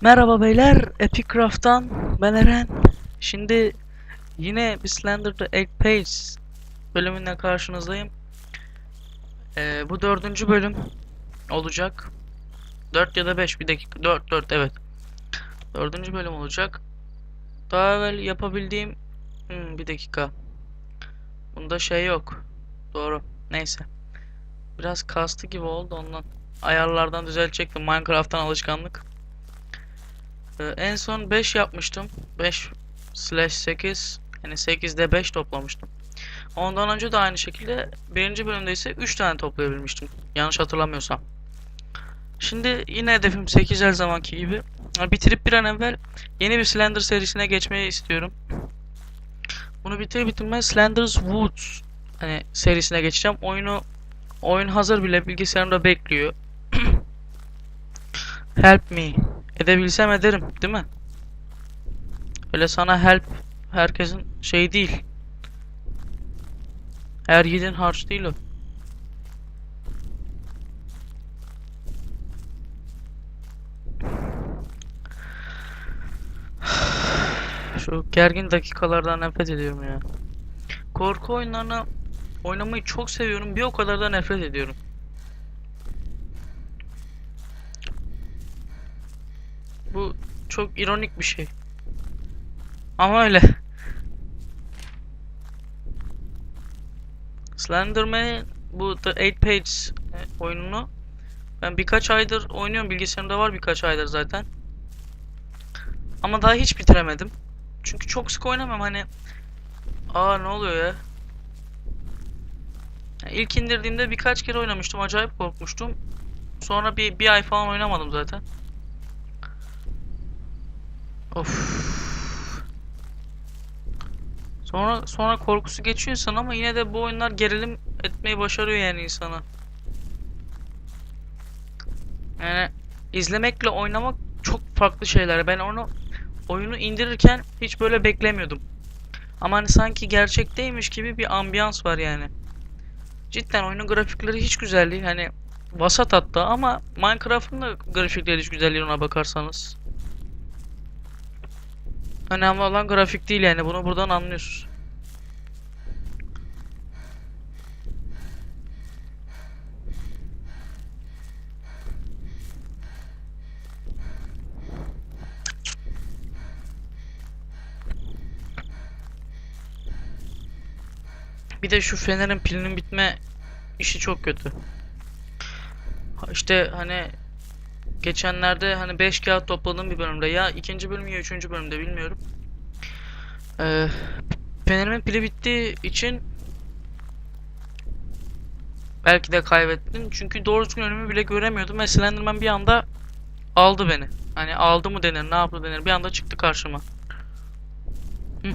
Merhaba beyler, Epicraft'tan ben Eren. Şimdi yine bir Slender'da Egg Page bölümünden karşınızdayım. Ee, bu dördüncü bölüm olacak. 4 ya da 5 bir dakika. 4 4 evet. Dördüncü bölüm olacak. Daha evvel yapabildiğim Hmm, bir dakika. Bunda şey yok. Doğru. Neyse. Biraz kastı gibi oldu ondan. Ayarlardan düzeltecektim. Minecraft'tan alışkanlık. Ee, en son 5 yapmıştım. 5 slash 8 yani 8'de 5 toplamıştım. Ondan önce de aynı şekilde birinci bölümde ise 3 tane toplayabilmiştim. Yanlış hatırlamıyorsam. Şimdi yine hedefim 8 her zamanki gibi. Bitirip bir an evvel yeni bir Slender serisine geçmeyi istiyorum. Bunu bitir bitirmez Slender's Woods hani serisine geçeceğim. Oyunu oyun hazır bile bilgisayarımda bekliyor. Help me. Edebilsem ederim, değil mi? Öyle sana help herkesin şey değil. Her yiğidin harç değil o. Şu gergin dakikalardan nefret ediyorum ya. Korku oyunlarına oynamayı çok seviyorum. Bir o kadar da nefret ediyorum. Bu çok ironik bir şey. Ama öyle. Slenderman bu The 8 Page e, oyununu ben birkaç aydır oynuyorum. Bilgisayarımda var birkaç aydır zaten. Ama daha hiç bitiremedim. Çünkü çok sık oynamam hani. Aa ne oluyor ya? Ya İlk indirdiğimde birkaç kere oynamıştım. Acayip korkmuştum. Sonra bir, bir ay falan oynamadım zaten. Of. Sonra sonra korkusu geçiyor insan ama yine de bu oyunlar gerilim etmeyi başarıyor yani insana. Yani izlemekle oynamak çok farklı şeyler. Ben onu oyunu indirirken hiç böyle beklemiyordum. Ama hani sanki gerçekteymiş gibi bir ambiyans var yani. Cidden oyunun grafikleri hiç güzel değil. Hani vasat hatta ama Minecraft'ın da grafikleri hiç güzel değil ona bakarsanız. Önemli olan grafik değil yani bunu buradan anlıyorsunuz. Bir de şu fenerin pilinin bitme işi çok kötü. İşte hani geçenlerde hani 5 kağıt topladığım bir bölümde ya ikinci bölüm ya üçüncü bölümde bilmiyorum. Ee, fenerimin pili bittiği için belki de kaybettim. Çünkü doğru düzgün önümü bile göremiyordum ve Slenderman bir anda aldı beni. Hani aldı mı denir, ne yaptı denir. Bir anda çıktı karşıma. Hı.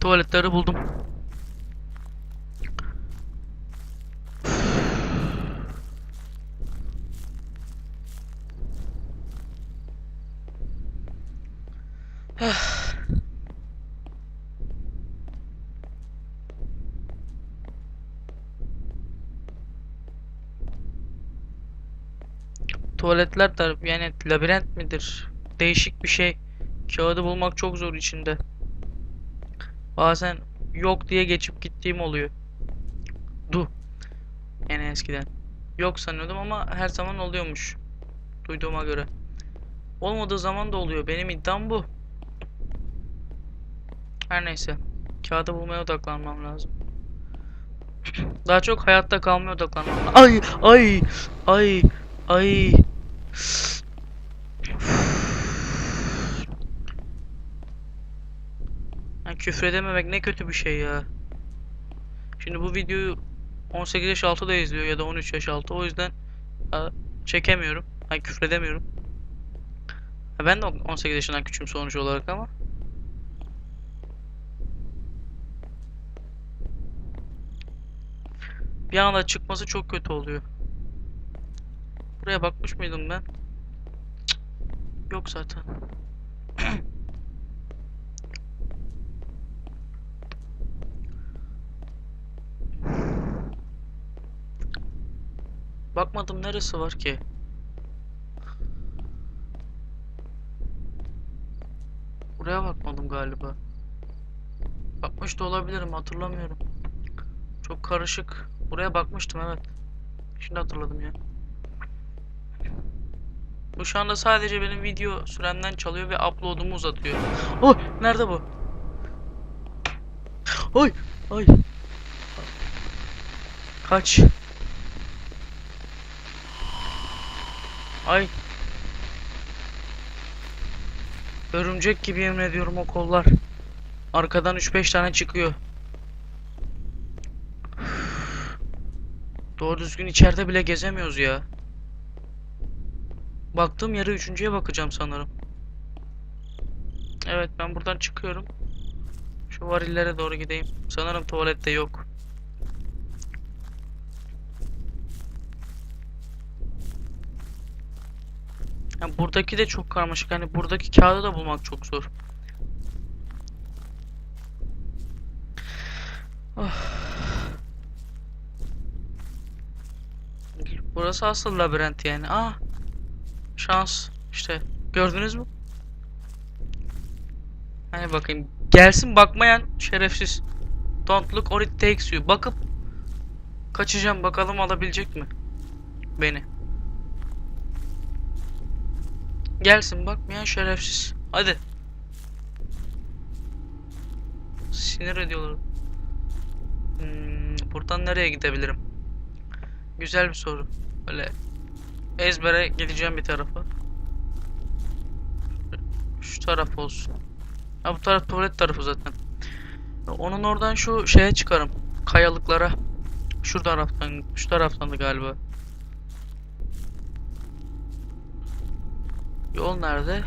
Tuvaletleri buldum. Tuvaletler de yani labirent midir? Değişik bir şey. Kağıdı bulmak çok zor içinde. Bazen yok diye geçip gittiğim oluyor. Du. Yani eskiden. Yok sanıyordum ama her zaman oluyormuş. Duyduğuma göre. Olmadığı zaman da oluyor. Benim iddiam bu. Her neyse. Kağıdı bulmaya odaklanmam lazım. Daha çok hayatta kalmaya odaklanmam lazım. Ay ay ay ay. Yani küfür edememek ne kötü bir şey ya. Şimdi bu videoyu 18 yaş altı da izliyor ya da 13 yaş altı. O yüzden çekemiyorum. Ay küfür edemiyorum. Ha, Ben de 18 yaşından küçüğüm sonuç olarak ama. Bir anda çıkması çok kötü oluyor. Buraya bakmış mıydım ben? Cık, Yok zaten. Bakmadım neresi var ki? Buraya bakmadım galiba. Bakmış da olabilirim hatırlamıyorum. Çok karışık. Buraya bakmıştım evet. Şimdi hatırladım ya. Bu şu anda sadece benim video süremden çalıyor ve upload'umu uzatıyor. Oh! Nerede bu? Oy! Ay! Kaç. Ay. Örümcek gibi yemin o kollar. Arkadan 3-5 tane çıkıyor. Doğru düzgün içeride bile gezemiyoruz ya. Baktığım yere üçüncüye bakacağım sanırım. Evet ben buradan çıkıyorum. Şu varillere doğru gideyim. Sanırım tuvalette yok. Ya buradaki de çok karmaşık. Hani buradaki kağıdı da bulmak çok zor. Ah. Burası asıl labirent yani. Ah. Şans. İşte gördünüz mü? Hani bakayım. Gelsin bakmayan şerefsiz. Don't look or it takes you. Bakıp kaçacağım bakalım alabilecek mi? Beni. Gelsin bakmayan şerefsiz. Hadi. Sinir ediyorlar. Hmm, buradan nereye gidebilirim? Güzel bir soru. Böyle ezbere gideceğim bir tarafa. Şu taraf olsun. Ha bu taraf tuvalet tarafı zaten. Onun oradan şu şeye çıkarım. Kayalıklara. Şu taraftan, şu taraftan da galiba. Yol nerede?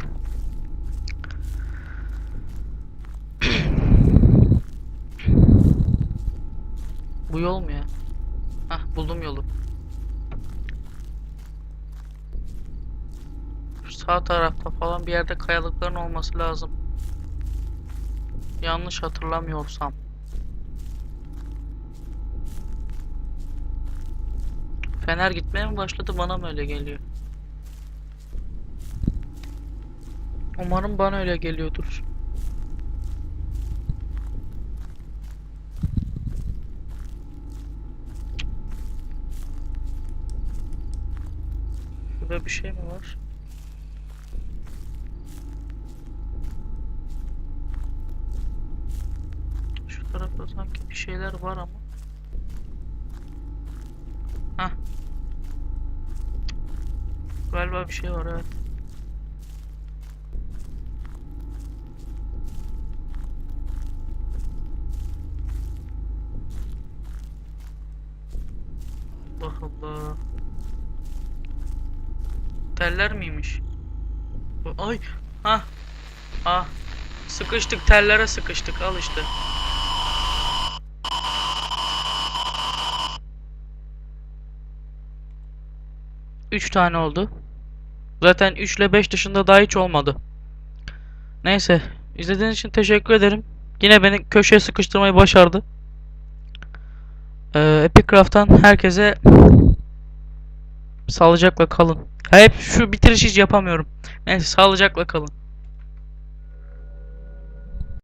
Bu yol mu ya? Hah buldum yolu. Sağ tarafta falan bir yerde kayalıkların olması lazım. Yanlış hatırlamıyorsam. Fener gitmeye mi başladı bana mı öyle geliyor? Umarım bana öyle geliyordur. Burada bir şey mi var? Şu tarafta sanki bir şeyler var ama. Hah. Galiba bir şey var evet. Allah Allah. Teller miymiş? Ay. Ha. Ha. Sıkıştık tellere sıkıştık al işte. Üç tane oldu. Zaten 3 ile 5 dışında daha hiç olmadı. Neyse. izlediğiniz için teşekkür ederim. Yine beni köşeye sıkıştırmayı başardı. Ee, Epicraft'tan herkese sağlıcakla kalın. Hep şu bitiriş hiç yapamıyorum. Neyse sağlıcakla kalın.